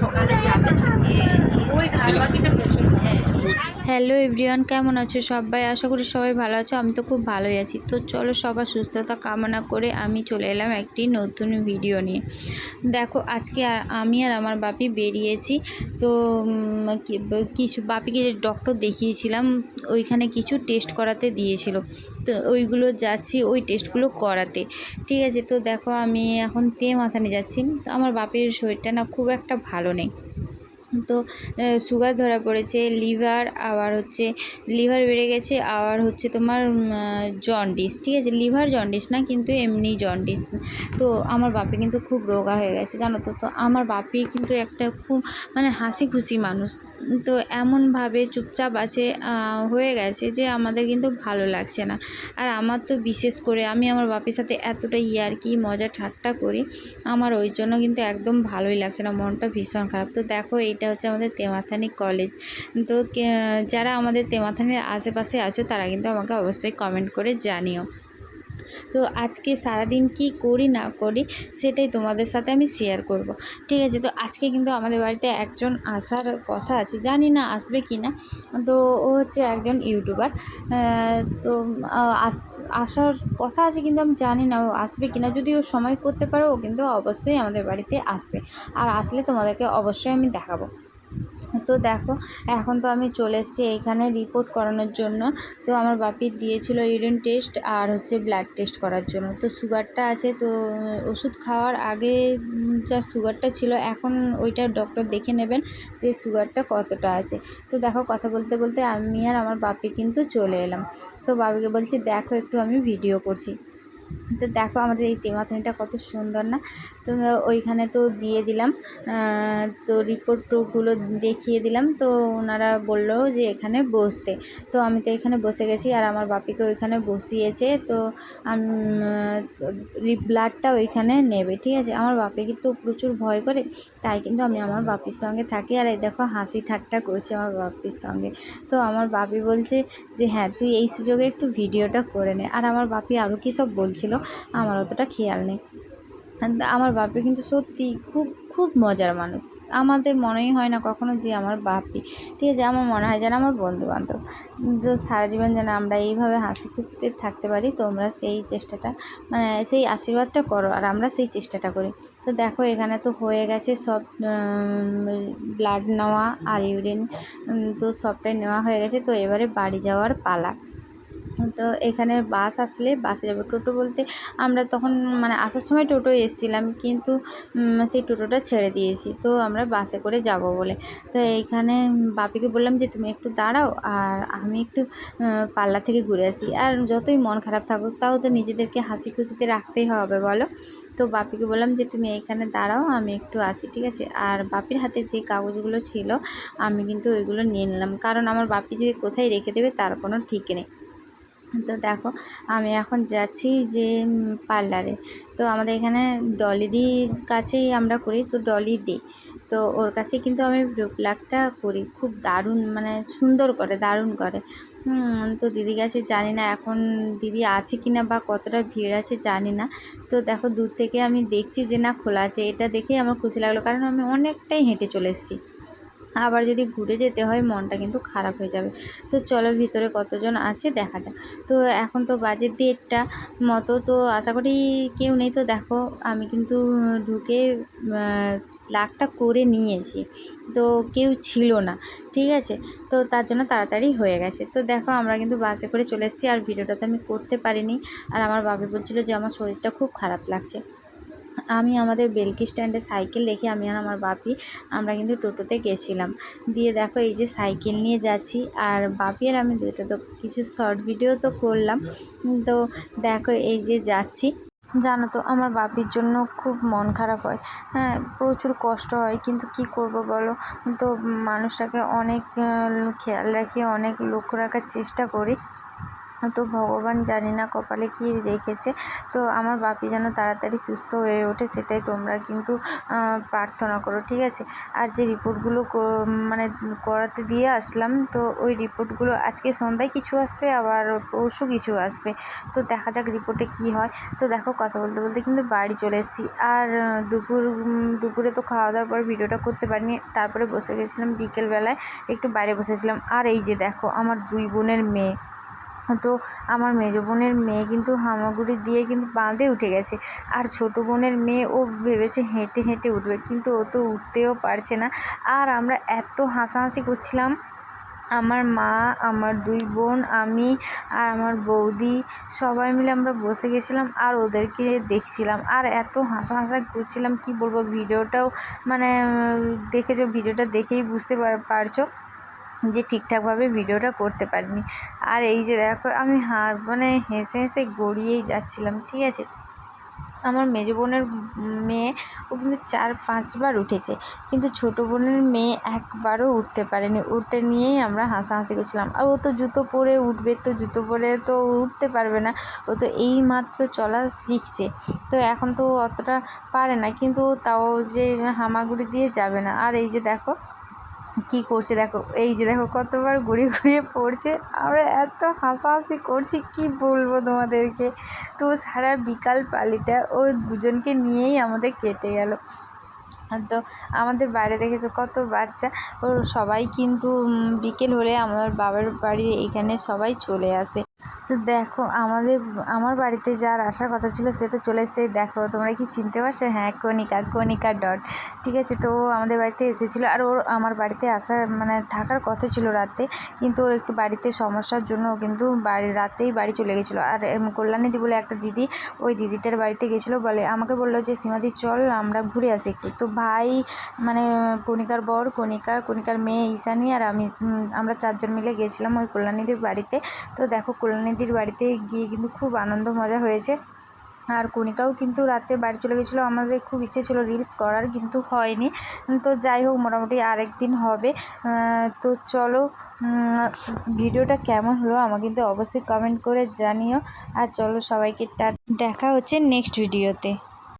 সকালে ওই হ্যাঁ হ্যালো এভরিওয়ান, কেমন আছো সবাই? আশা করি সবাই ভালো আছো, আমি তো খুব ভালোই আছি। তো চলো সবার সুস্থতা কামনা করে আমি চলে এলাম একটি নতুন ভিডিও নিয়ে। দেখো, আজকে আমি আর আমার বাপি বেরিয়েছি। তো কিছু, বাপিকে ডক্টর দেখিয়েছিলাম, ওইখানে কিছু টেস্ট করাতে দিয়েছিল। তো ওইগুলো যাচ্ছি, ওই টেস্টগুলো করাতে। ঠিক আছে, তো দেখো আমি এখন তে মাথানে যাচ্ছি। তো আমার বাপের শরীরটা না খুব একটা ভালো নেই। তো সুগার ধরা পড়েছে লিভার আবার হচ্ছে লিভার বেড়ে গেছে, আবার হচ্ছে তোমার জন্ডিস ঠিক আছে লিভার জন্ডিস না, কিন্তু এমনি জন্ডিস তো আমার বাপি কিন্তু খুব রোগা হয়ে গেছে, জানো তো? তো আমার বাপি কিন্তু একটা খুব মানে হাসি খুশি মানুষ। তো এমনভাবে চুপচাপ আছে হয়ে গেছে যে আমাদের কিন্তু ভালো লাগছে না। আর আমার তো বিশেষ করে আমি আমার বাপের সাথে এতটা ইয়ার্কি মজা ঠাট্টা করি, আমার ওই জন্য কিন্তু একদম ভালোই লাগছে না, মনটা ভীষণ খারাপ। তো দেখো, এইটা হচ্ছে আমাদের তেমাথানি কলেজ তো যারা আমাদের তেমাথানির আশেপাশে আছো, তারা কিন্তু আমাকে অবশ্যই কমেন্ট করে জানিও। তো আজকে সারাদিন কি করি না করি সেটাই তোমাদের সাথে আমি শেয়ার করব। ঠিক আছে, তো আজকে কিন্তু আমাদের বাড়িতে একজন আসার কথা আছে, জানি না আসবে কি না। তো ও হচ্ছে একজন ইউটিউবার তো আস- আসার কথা আছে কিন্তু আমি জানি না ও আসবে কি না। যদি ও সময় করতে পারো, ও কিন্তু অবশ্যই আমাদের বাড়িতে আসবে। আর আসলে তোমাদেরকে অবশ্যই আমি দেখাবো। তো দেখো, এখন তো আমি চলে এসেছি এইখানে রিপোর্ট করানোর জন্য। তো আমার বাপির দিয়েছিল ইউরিন টেস্ট আর হচ্ছে ব্লাড টেস্ট করার জন্য। তো সুগারটা আছে, তো ওষুধ খাওয়ার আগে যা সুগারটা ছিল, এখন ওইটা ডক্টর দেখে নেবেন যে সুগারটা কতটা আছে। তো দেখো, কথা বলতে বলতে আমি আর আমার বাপি কিন্তু চলে এলাম। তো বাপিকে বলছি, দেখো, একটু আমি ভিডিও করছি। তো দেখো আমাদের এই তেমাথানিটা কত সুন্দর না? তো ওইখানে তো দিয়ে দিলাম। তো রিপোর্টগুলো দেখিয়ে দিলাম। তো ওনারা বলল যে এখানে বসতে। তো আমি তো এখানে বসে গেছি আর আমার বাপিকে ওইখানে বসিয়েছে। তো ব্লাডটা ওইখানে নেবে, ঠিক আছে? আমার বাপি কিন্তু প্রচুর ভয় করে, তাই কিন্তু আমি আমার বাপির সঙ্গে থাকি। আর এই দেখো হাসি ঠাট্টা করছে আমার বাপির সঙ্গে। তো আমার বাপি বলছে যে হ্যাঁ তুই এই সুযোগে একটু ভিডিওটা করে নে। আর আমার বাপি আরও কী সব বলছিল আমার অতটা খেয়াল নেই। আমার বাপি কিন্তু সত্যি খুব খুব মজার মানুষ। আমাদের মনেই হয় না কখনো যে আমার বাপি ঠিক আছে, আমার মনে হয় যেন আমার বন্ধু বান্ধব তো সারা জীবন যেন আমরা এইভাবে হাসি খুশিতে থাকতে পারি, তোমরা সেই চেষ্টাটা মানে সেই আশীর্বাদটা করো আর আমরা সেই চেষ্টাটা করি। তো দেখো, এখানে তো হয়ে গেছে সব ব্লাড নেওয়া আর ইউরিন তো সবটাই নেওয়া হয়ে গেছে। তো এবারে বাড়ি যাওয়ার পালা। তো এখানে বাস আসলে বাসে যাব। টোটো বলতে আমরা তখন মানে আসার সময় টোটো এসেছিলাম, কিন্তু সেই টোটোটা ছেড়ে দিয়েছি। তো আমরা বাসে করে যাব বলে। তো এইখানে বাপিকে বললাম যে, তুমি একটু দাঁড়াও আর আমি একটু পাল্লা থেকে ঘুরে আসি। আর যতই মন খারাপ থাকুক, তাও তো নিজেদেরকে হাসি খুশিতে রাখতেই হবে বলো। তো বাপিকে বললাম যে, তুমি এইখানে দাঁড়াও, আমি একটু আসি, ঠিক আছে? আর বাপির হাতে যে কাগজগুলো ছিল, আমি কিন্তু ওইগুলো নিয়ে নিলাম। কারণ আমার বাপি যে কোথায় রেখে দেবে, তার কোনো ঠিক নেই। তো দেখো, আমি এখন যাচ্ছি যে পার্লারে। তো আমাদের এখানে ডলিদির কাছেই আমরা করি, তো ডলি দি। তো ওর কাছে কিন্তু আমি প্লাগটা করি, খুব দারুণ মানে সুন্দর করে, দারুণ করে। তো দিদির কাছে জানি না এখন দিদি আছে কি না বা কতটা ভিড় আছে জানি না। তো দেখো, দূর থেকে আমি দেখছি যে না খোলা আছে। এটা দেখেই আমার খুশি লাগল, কারণ আমি অনেকটাই হেঁটে চলে এসেছি। আবার যদি ঘুরে যেতে হয়, মনটা কিন্তু খারাপ হয়ে যাবে। তো চলো ভিতরে কতজন আছে দেখা যাক। তো এখন তো বাজে দেড়টা মতো, তো আশা করি কেউ নেই। তো দেখো, আমি কিন্তু ঢুকে লাকটা করে নিয়েছি। তো কেউ ছিল না, ঠিক আছে? তো তার জন্য তাড়াতাড়ি হয়ে গেছে। তো দেখো, আমরা কিন্তু বাসে করে চলে এসেছি, আর ভিডিওটা তো আমি করতে পারিনি। আর আমার বাবু বলছিল যে, আমার শরীরটা খুব খারাপ লাগছে। আমি আমাদের বেলকি স্ট্যান্ডে সাইকেল রেখে আমি আর আমার বাপি, আমরা কিন্তু টোটোতে গেছিলাম। দিয়ে দেখো এই যে সাইকেল নিয়ে যাচ্ছি আর বাপি আর আমি দুটো তো কিছু শর্ট ভিডিও তো করলাম। তো দেখো এই যে যাচ্ছি। জানো তো আমার বাপির জন্য খুব মন খারাপ হয়। হ্যাঁ প্রচুর কষ্ট হয়, কিন্তু কি করব বলো? তো মানুষটাকে অনেক খেয়াল রাখি, অনেক লক্ষ্য রাখার চেষ্টা করি। তো ভগবান জানি না কপালে কী রেখেছে। তো আমার বাপি যেন তাড়াতাড়ি সুস্থ হয়ে ওঠে সেটাই তোমরা কিন্তু প্রার্থনা করো, ঠিক আছে? আর যে রিপোর্টগুলো মানে করাতে দিয়ে আসলাম, তো ওই রিপোর্টগুলো আজকে সন্ধ্যায় কিছু আসবে, আবার পরশু কিছু আসবে। তো দেখা যাক রিপোর্টে কি হয়। তো দেখো কথা বলতে বলতে কিন্তু বাড়ি চলে এসেছি। আর দুপুর দুপুরে তো খাওয়া দাওয়ার পর ভিডিওটা করতে পারিনি, তারপরে বসে গেছিলাম বিকেলবেলায়, একটু বাইরে বসেছিলাম। আর এই যে দেখো, আমার দুই বোনের মেয়ে। তো আমার মেজো বোনের মেয়ে কিন্তু হামাগুড়ি দিয়ে কিন্তু বাঁধে উঠে গেছে। আর ছোটো বোনের মেয়ে ও ভেবেছে হেঁটে হেঁটে উঠবে, কিন্তু ও তো উঠতেও পারছে না। আর আমরা এত হাসাহাসি করছিলাম, আমার মা, আমার দুই বোন, আমি আর আমার বৌদি সবাই মিলে আমরা বসে গেছিলাম আর ওদেরকে দেখছিলাম। আর এত হাসা হাসা করছিলাম, কি বলব, ভিডিওটাও মানে দেখেছ, ভিডিওটা দেখেই বুঝতে পারছ। যে ঠিকঠাকভাবে ভিডিওটা করতে পারিনি। আর এই যে দেখো, আমি হা মানে হেসে হেসে গড়িয়েই যাচ্ছিলাম, ঠিক আছে? আমার মেজো বোনের মেয়ে, ও কিন্তু চার পাঁচবার উঠেছে, কিন্তু ছোটো বোনের মেয়ে একবারও উঠতে পারেনি। ওটা নিয়েই আমরা হাসাহাসি করছিলাম। আর ও তো জুতো পরে উঠবে, তো জুতো পরে তো উঠতে পারবে না। ও তো এই মাত্র চলা শিখছে। তো এখন তো অতটা পারে না, কিন্তু তাও যে হামাগুড়ি দিয়ে যাবে না। আর এই যে দেখো কি করছে? দেখো, এই যে দেখো কতবার ঘুরিয়ে ঘুরিয়ে পড়ছে। আমরা এত হাসাহাসি করছি, কি বলব তোমাদেরকে? তো সারা বিকাল পালিটা ও দুজনকে নিয়েই আমাদের কেটে গেল। তো আমাদের বাইরে দেখেছ কত বাচ্চা। ও সবাই কিন্তু বিকেল হলে আমার বাবার বাড়ি এখানে সবাই চলে আসে। তো দেখো, আমাদের, আমার বাড়িতে যার আসার কথা ছিল সে তো চলে এসে দেখো, তোমরা কি চিনতে পারছ? হ্যাঁ কণিকা কণিকা ডট। ঠিক আছে, তো আমাদের বাড়িতে এসেছিল আর ওর আমার বাড়িতে আসার মানে থাকার কথা ছিল রাতে। কিন্তু ওর একটু বাড়িতে সমস্যার জন্য কিন্তু বাড়ি, রাতেই বাড়ি চলে গেছিল। আর কল্যাণীদি বলে একটা দিদি, ওই দিদিটার বাড়িতে গেছিল বলে, আমাকে বলল যে, সীমাদি, চল আমরা ঘুরে আসি একটু। তো ভাই মানে কণিকার বর, কণিকা, কণিকার মেয়ে ঈশানি আর আমি আমরা চারজন মিলে গেছিলাম ওই কল্যাণীদির বাড়িতে। তো দেখো কল্যাণীদির বাড়িতে গিয়ে কিন্তু খুব আনন্দ, মজা হয়েছে। আর কণিকাও কিন্তু রাতে বাড়ি চলে গেছিল। আমাদের খুব ইচ্ছে ছিল রিলস করার, কিন্তু হয়নি। তো যাই হোক, মোটামুটি আরেক দিন হবে। তো চলো ভিডিওটা কেমন হলো আমাকে কিন্তু অবশ্যই কমেন্ট করে জানিও। আর চলো সবাইকে দেখা হচ্ছে নেক্সট ভিডিওতে